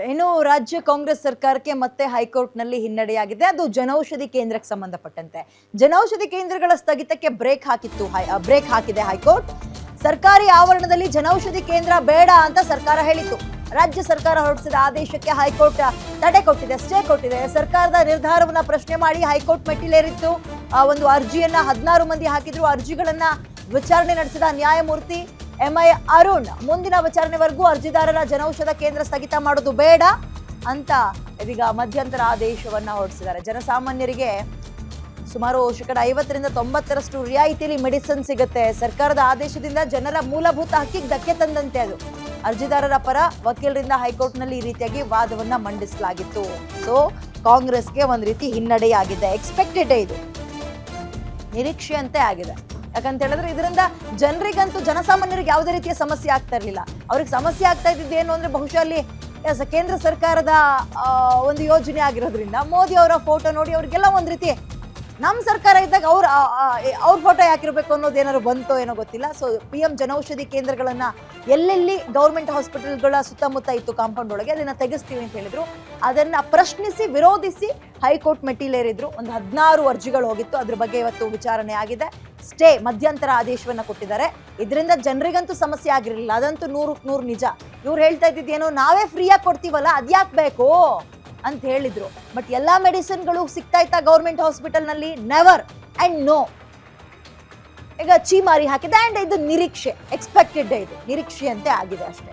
ಇನ್ನು ರಾಜ್ಯ ಕಾಂಗ್ರೆಸ್ ಸರ್ಕಾರಕ್ಕೆ ಮತ್ತೆ ಹೈಕೋರ್ಟ್ನಲ್ಲಿ ಹಿನ್ನಡೆಯಾಗಿದೆ. ಅದು ಜನೌಷಧಿ ಕೇಂದ್ರಕ್ಕೆ ಸಂಬಂಧಪಟ್ಟಂತೆ. ಜನೌಷಧಿ ಕೇಂದ್ರಗಳ ಸ್ಥಗಿತಕ್ಕೆ ಬ್ರೇಕ್ ಹಾಕಿತ್ತು ಬ್ರೇಕ್ ಹಾಕಿದೆ ಹೈಕೋರ್ಟ್. ಸರ್ಕಾರಿ ಆವರಣದಲ್ಲಿ ಜನೌಷಧಿ ಕೇಂದ್ರ ಬೇಡ ಅಂತ ಸರ್ಕಾರ ಹೇಳಿತ್ತು. ರಾಜ್ಯ ಸರ್ಕಾರ ಹೊರಡಿಸಿದ ಆದೇಶಕ್ಕೆ ಹೈಕೋರ್ಟ್ ತಡೆ ಕೊಟ್ಟಿದೆ, ಸ್ಟೇ ಕೊಟ್ಟಿದೆ. ಸರ್ಕಾರದ ನಿರ್ಧಾರವನ್ನ ಪ್ರಶ್ನೆ ಮಾಡಿ ಹೈಕೋರ್ಟ್ ಮೆಟ್ಟಿಲೇರಿತ್ತು. ಆ, ಒಂದು ಅರ್ಜಿಯನ್ನ ಹದಿನಾರು ಮಂದಿ ಹಾಕಿದ್ರು. ಅರ್ಜಿಗಳನ್ನ ವಿಚಾರಣೆ ನಡೆಸಿದ ನ್ಯಾಯಮೂರ್ತಿ ಎಂಐ ಅರುಣ್ ಮುಂದಿನ ವಿಚಾರಣೆವರೆಗೂ ಅರ್ಜಿದಾರರ ಜನೌಷಧ ಕೇಂದ್ರ ಸ್ಥಗಿತ ಮಾಡೋದು ಬೇಡ ಅಂತ ಇದೀಗ ಮಧ್ಯಂತರ ಆದೇಶವನ್ನ ಹೊರಡಿಸಿದ್ದಾರೆ. ಜನಸಾಮಾನ್ಯರಿಗೆ ಸುಮಾರು ಶೇಕಡ ಐವತ್ತರಿಂದ ತೊಂಬತ್ತರಷ್ಟು ರಿಯಾಯಿತಿಯಲ್ಲಿ ಮೆಡಿಸಿನ್ ಸಿಗುತ್ತೆ. ಸರ್ಕಾರದ ಆದೇಶದಿಂದ ಜನರ ಮೂಲಭೂತ ಹಕ್ಕಿಗೆ ಧಕ್ಕೆ ತಂದಂತೆ ಅದು. ಅರ್ಜಿದಾರರ ಪರ ವಕೀಲರಿಂದ ಹೈಕೋರ್ಟ್ನಲ್ಲಿ ಈ ರೀತಿಯಾಗಿ ವಾದವನ್ನ ಮಂಡಿಸಲಾಗಿತ್ತು. ಸೊ ಕಾಂಗ್ರೆಸ್ಗೆ ಒಂದು ರೀತಿ ಹಿನ್ನಡೆಯಾಗಿದೆ. ಎಕ್ಸ್ಪೆಕ್ಟೆಡ್ ಇದು. ನಿರೀಕ್ಷೆಯಂತೆ ಆಗಿದೆ. ಯಾಕಂತ ಹೇಳಿದ್ರೆ ಇದರಿಂದ ಜನರಿಗಂತೂ ಜನಸಾಮಾನ್ಯರಿಗೆ ಯಾವುದೇ ರೀತಿಯ ಸಮಸ್ಯೆ ಆಗ್ತಾ ಇರಲಿಲ್ಲ. ಅವ್ರಿಗೆ ಸಮಸ್ಯೆ ಆಗ್ತಾ ಇದ್ದಿದ್ದು ಏನು ಅಂದ್ರೆ ಬಹುಶಃ ಅಲ್ಲಿ ಕೇಂದ್ರ ಸರ್ಕಾರದ ಒಂದು ಯೋಜನೆ ಆಗಿರೋದ್ರಿಂದ ಮೋದಿ ಅವರ ಫೋಟೋ ನೋಡಿ ಅವ್ರಿಗೆಲ್ಲ ಒಂದು ರೀತಿ ನಮ್ಮ ಸರ್ಕಾರ ಇದ್ದಾಗ ಅವ್ರ ಅವ್ರ ಫೋಟೋ ಯಾಕಿರಬೇಕು ಅನ್ನೋದು ಏನಾದ್ರು ಬಂತೋ ಏನೋ ಗೊತ್ತಿಲ್ಲ. ಸೊ ಪಿ ಎಂ ಜನೌಷಧಿ ಕೇಂದ್ರಗಳನ್ನ ಎಲ್ಲೆಲ್ಲಿ ಗೌರ್ಮೆಂಟ್ ಹಾಸ್ಪಿಟಲ್ಗಳ ಸುತ್ತಮುತ್ತ ಇತ್ತು ಕಾಂಪೌಂಡ್ ಒಳಗೆ ಅದನ್ನ ತೆಗೆಸ್ತೀವಿ ಅಂತ ಹೇಳಿದ್ರು. ಅದನ್ನ ಪ್ರಶ್ನಿಸಿ, ವಿರೋಧಿಸಿ ಹೈಕೋರ್ಟ್ ಮೆಟ್ಟಿಲೇರಿದ್ರು. ಒಂದು ಹದಿನಾರು ಅರ್ಜಿಗಳು ಹೋಗಿತ್ತು. ಅದ್ರ ಬಗ್ಗೆ ಇವತ್ತು ವಿಚಾರಣೆ ಆಗಿದೆ. ಸ್ಟೇ ಮಧ್ಯಂತರ ಆದೇಶವನ್ನ ಕೊಟ್ಟಿದ್ದಾರೆ. ಇದರಿಂದ ಜನರಿಗಂತೂ ಸಮಸ್ಯೆ ಆಗಿರಲಿಲ್ಲ. ಅದಂತೂ ನೂರು ನೂರು ನಿಜ. ಇವ್ರು ಹೇಳ್ತಾ ಇದ್ದಿದ್ದೇನು ನಾವೇ ಫ್ರೀಯಾಗಿ ಕೊಡ್ತೀವಲ್ಲ, ಅದ್ಯಾಕ್ ಬೇಕು? ಅಂತ ಹೇಳಿದ್ರು. ಬಟ್ ಎಲ್ಲ ಮೆಡಿಸಿನ್ಗಳು ಸಿಗ್ತಾ ಇತ್ತ ಗೌರ್ಮೆಂಟ್ ಹಾಸ್ಪಿಟಲ್ನಲ್ಲಿ ನೆವರ್ ಅಂಡ್ ನೋ ಈಗ ಚೀಮಾರಿ ಹಾಕಿದೆ ಅಂಡ್ ಇದು ನಿರೀಕ್ಷೆ ಎಕ್ಸ್ಪೆಕ್ಟೆಡ್ ಇದು. ನಿರೀಕ್ಷೆಯಂತೆ ಆಗಿದೆ ಅಷ್ಟೇ.